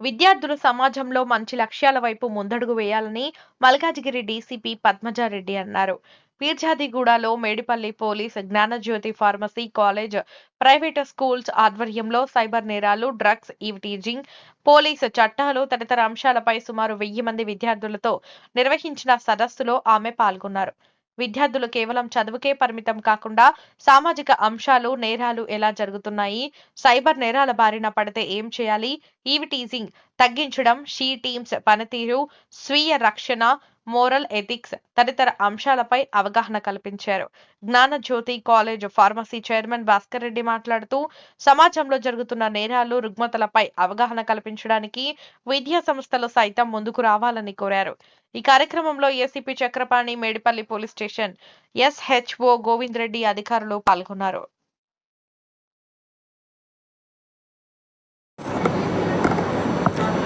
విద్యార్థులు సమాజంలో మంచి లక్ష్యాల వైపు ముందడుగు వేయాలని మల్కాజిగిరి డీసీపీ పద్మజారెడ్డి అన్నారు. పీర్జాదిగూడలో Medipally police Gnanajyothi pharmacy college private schools ఆధ్వర్యంలో సైబర్ నేరాలు డ్రగ్స్ ఈవిటీజింగ్ పోలీసు చట్టాలు తదితర అంశాలపై సుమారు వెయ్యి మంది విద్యార్థులతో నిర్వహించిన సదస్సులో ఆమె పాల్గొన్నారు. విద్యార్థులు కేవలం చదువుకే పరిమితం కాకుండా సామాజిక అంశాలు నేరాలు ఎలా జరుగుతున్నాయి సైబర్ నేరాల బారిన పడితే ఏం చేయాలి? ఈవి టీజింగ్ తగ్గించడం షీ టీమ్స్ పనితీరు స్వీయ రక్షణ మోరల్ ఎథిక్స్ తదితర అంశాలపై అవగాహన కల్పించారు. Gnana Jyothi college pharmacy chairman Bhaskar Reddy మాట్లాడుతూ సమాజంలో జరుగుతున్న నేరాలు రుగ్మతలపై అవగాహన కల్పించడానికి విద్యా సంస్థలు సైతం ముందుకు రావాలని కోరారు. ఈ కార్యక్రమంలో ACP Chakrapani Medipally police station SHO Govind Reddy అధికారులు పాల్గొన్నారు.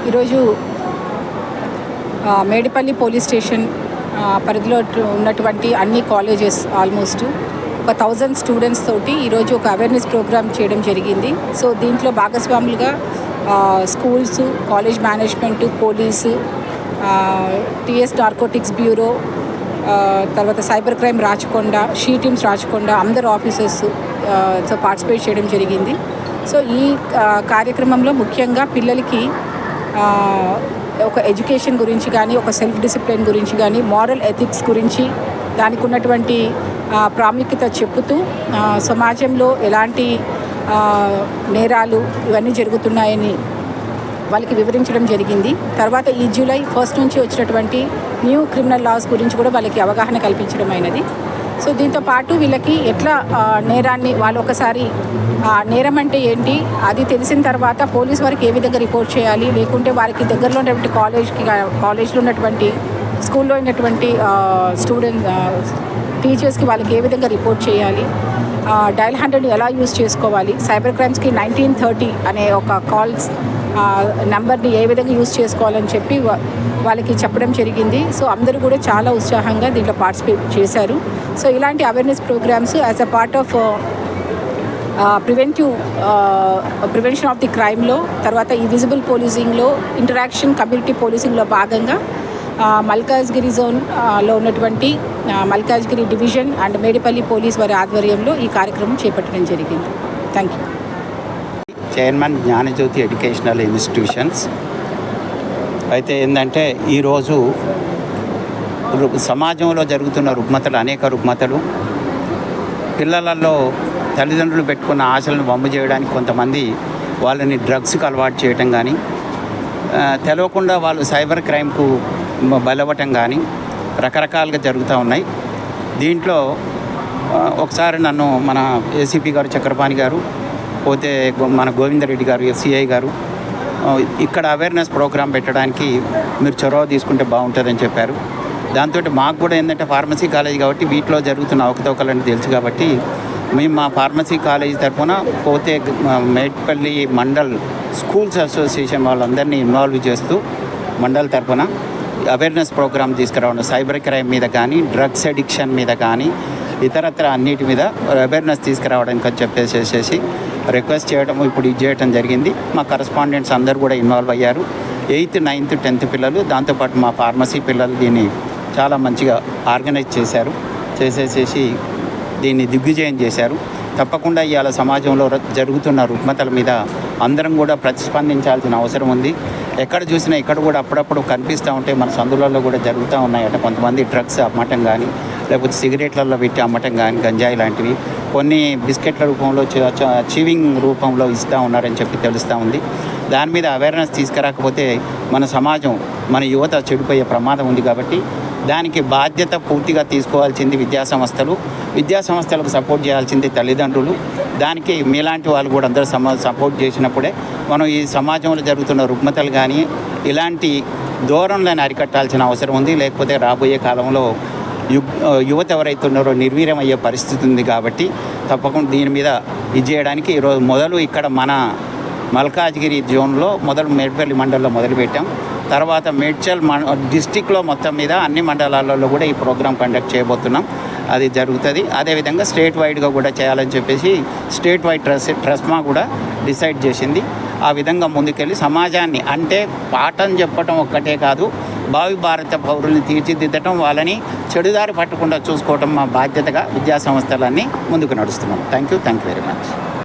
ఈరోజు మేడిపల్లి పోలీస్ స్టేషన్ పరిధిలో ఉన్నటువంటి అన్ని కాలేజెస్ ఆల్మోస్ట్ ఒక థౌజండ్ స్టూడెంట్స్ తోటి ఈరోజు ఒక అవేర్నెస్ ప్రోగ్రామ్ చేయడం జరిగింది. సో దీంట్లో భాగస్వాములుగా schools college management police TS narcotics bureau తర్వాత cyber crime Rachakonda she teams Rachakonda అందరు ఆఫీసర్స్ సో పార్టిసిపేట్ చేయడం జరిగింది. సో ఈ కార్యక్రమంలో ముఖ్యంగా పిల్లలకి ఒక ఎడ్యుకేషన్ గురించి కానీ ఒక సెల్ఫ్ డిసిప్లిన్ గురించి కానీ మారల్ ఎథిక్స్ గురించి దానికి ఉన్నటువంటి ప్రాముఖ్యత చెప్పుతూ సమాజంలో ఎలాంటి నేరాలు ఇవన్నీ జరుగుతున్నాయని వాళ్ళకి వివరించడం జరిగింది. తర్వాత ఈ జూలై ఫస్ట్ నుంచి వచ్చినటువంటి న్యూ క్రిమినల్ లాస్ గురించి కూడా వాళ్ళకి అవగాహన కల్పించడం అయినది సో దీంతో పాటు వీళ్ళకి ఎట్లా నేరాన్ని వాళ్ళు ఒకసారి నేరం అంటే ఏంటి అది తెలిసిన తర్వాత పోలీస్ వారికి ఏ విధంగా రిపోర్ట్ చేయాలి లేకుంటే వారికి దగ్గరలో ఉన్నటువంటి కాలేజ్కి కాలేజ్లో ఉన్నటువంటి స్కూల్లో ఉన్నటువంటి స్టూడెంట్ టీచర్స్కి వాళ్ళకి ఏ విధంగా రిపోర్ట్ చేయాలి డయల్ హండ్రెడ్ ఎలా యూజ్ చేసుకోవాలి సైబర్ క్రైమ్స్కి నైన్టీన్ థర్టీ అనే ఒక కాల్స్ నెంబర్ని ఏ విధంగా యూజ్ చేసుకోవాలని చెప్పి వాళ్ళకి చెప్పడం జరిగింది. సో అందరూ కూడా చాలా ఉత్సాహంగా దీంట్లో పార్టిసిపేట్ చేశారు. సో ఇలాంటి awareness programs as a part of preventive prevention of the క్రైమ్లో తర్వాత ఈ విజిబుల్ పోలీసింగ్లో ఇంటరాక్షన్ కమ్యూనిటీ పోలీసింగ్లో భాగంగా uh, మల్కాజ్గిరి జోన్లో uh, ఉన్నటువంటి uh, Malkajgiri division and Medipally police వారి ఆధ్వర్యంలో ఈ కార్యక్రమం చేపట్టడం జరిగింది. Thank you chairman Gnanajyothi educational institutions అయితే ఏంటంటే ఈరోజు సమాజంలో జరుగుతున్న రుగ్మతలు అనేక రుగ్మతలు పిల్లలలో తల్లిదండ్రులు పెట్టుకున్న ఆశలను వమ్ము చేయడానికి కొంతమంది వాళ్ళని డ్రగ్స్కి అలవాటు చేయటం కానీ తెలవకుండా వాళ్ళు సైబర్ క్రైమ్కు బలవటం కానీ రకరకాలుగా జరుగుతూ ఉన్నాయి. దీంట్లో ఒకసారి నన్ను మన ఏసీపీ గారు చక్రపాణి గారు పోతే మన గోవిందరెడ్డి గారు ఎస్సీఐ గారు ఇక్కడ అవేర్నెస్ ప్రోగ్రాం పెట్టడానికి మీరు చొరవ తీసుకుంటే బాగుంటుందని చెప్పారు. దాంతో మాకు కూడా ఏంటంటే ఫార్మసీ కాలేజ్ కాబట్టి వీటిలో జరుగుతున్న అవకతవకలని తెలుసు కాబట్టి మేము మా ఫార్మసీ కాలేజ్ తరఫున పోతే మేట్పల్లి మండల్ స్కూల్స్ అసోసియేషన్ వాళ్ళందరినీ ఇన్వాల్వ్ చేస్తూ మండల్ తరఫున అవేర్నెస్ ప్రోగ్రామ్ తీసుకురావడం సైబర్ క్రైమ్ మీద కానీ డ్రగ్స్ అడిక్షన్ మీద కానీ ఇతరత్ర అన్నిటి మీద అవేర్నెస్ తీసుకురావడానికి అని చెప్పేసేసి రిక్వెస్ట్ చేయడం ఇప్పుడు ఇది చేయడం జరిగింది. మా కరస్పాండెంట్స్ అందరూ కూడా ఇన్వాల్వ్ అయ్యారు. ఎయిత్ నైన్త్ టెన్త్ పిల్లలు దాంతోపాటు మా ఫార్మసీ పిల్లలు దీన్ని చాలా మంచిగా ఆర్గనైజ్ చేశారు. చేసేసేసి దీన్ని దిగ్విజయం చేశారు. తప్పకుండా ఇవాళ సమాజంలో జరుగుతున్న రుగ్మతల మీద అందరం కూడా ప్రతిస్పందించాల్సిన అవసరం ఉంది. ఎక్కడ చూసినా ఇక్కడ కూడా అప్పుడప్పుడు కనిపిస్తూ ఉంటే మన సందులలో కూడా జరుగుతూ ఉన్నాయట. కొంతమంది డ్రగ్స్ అమ్మటం కానీ లేకపోతే సిగరెట్లలో పెట్టి అమ్మటం కానీ గంజాయి లాంటివి కొన్ని బిస్కెట్ల రూపంలో చీవింగ్ రూపంలో ఇస్తూ ఉన్నారని చెప్పి తెలుస్తూ ఉంది. దాని మీద అవేర్నెస్ తీసుకురాకపోతే మన సమాజం మన యువత చెడిపోయే ప్రమాదం ఉంది కాబట్టి దానికి బాధ్యత పూర్తిగా తీసుకోవాల్సింది విద్యా సంస్థలు. విద్యా సంస్థలకు సపోర్ట్ చేయాల్సింది తల్లిదండ్రులు. దానికి మీలాంటి వాళ్ళు కూడా అందరూ సమ సపోర్ట్ చేసినప్పుడే మనం ఈ సమాజంలో జరుగుతున్న రుగ్మతలు కానీ ఇలాంటి దూరంలోనే అరికట్టాల్సిన అవసరం ఉంది. లేకపోతే రాబోయే కాలంలో యు యువత ఎవరైతే ఉన్నారో నిర్వీర్యం అయ్యే పరిస్థితి ఉంది కాబట్టి తప్పకుండా దీని మీద ఇది చేయడానికి ఈరోజు మొదలు ఇక్కడ మన మల్కాజ్గిరి జోన్లో మొదలు మేడ్పల్లి మండలంలో మొదలుపెట్టాం. తర్వాత మేడ్చల్ మన డిస్టిక్లో మొత్తం మీద అన్ని మండలాలలో కూడా ఈ ప్రోగ్రాం కండక్ట్ చేయబోతున్నాం. అది జరుగుతుంది. అదేవిధంగా స్టేట్ వైడ్గా కూడా చేయాలని చెప్పేసి స్టేట్ వైడ్ ట్రస్ ట్రస్మా కూడా డిసైడ్ చేసింది. ఆ విధంగా ముందుకెళ్ళి సమాజాన్ని అంటే పాఠం చెప్పటం ఒక్కటే కాదు భావి భారత పౌరుల్ని తీర్చిదిద్దటం వాళ్ళని చెడుదారి పట్టకుండా చూసుకోవటం మా బాధ్యతగా విద్యా సంస్థలన్నీ ముందుకు నడుస్తున్నాం. Thank you thank you very much.